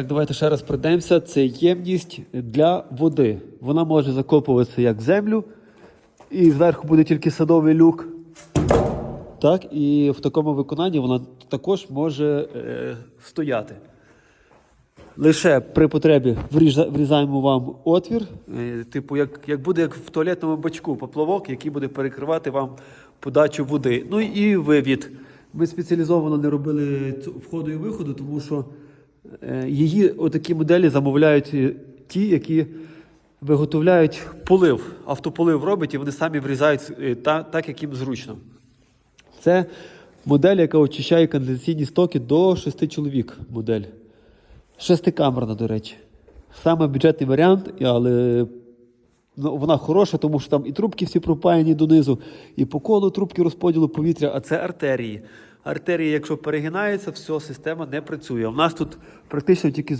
Так, давайте ще раз пройдемося. Це ємність для води. Вона може закопуватися як в землю, і зверху буде тільки садовий люк. Так, і в такому виконанні вона також може е, стояти. Лише при потребі врізаємо вам отвір, е, типу, як, як буде як в туалетному бачку поплавок, який буде перекривати вам подачу води. Ну і вивід. Ми спеціалізовано не робили входу і виходу, тому що її отакі моделі замовляють е, ті, які виготовляють полив. Автополив робить і вони самі врізають е, та, так, як їм зручно. Це модель, яка очищає конденсаційні стоки до 6 чоловік. Модель. Шестикамерна, до речі. Саме бюджетний варіант, але ну, вона хороша, тому що там і трубки всі пропаяні донизу, і по колу трубки розподілу повітря, а це артерії. Артерії, якщо перегинається, все, система не працює. У нас тут практично тільки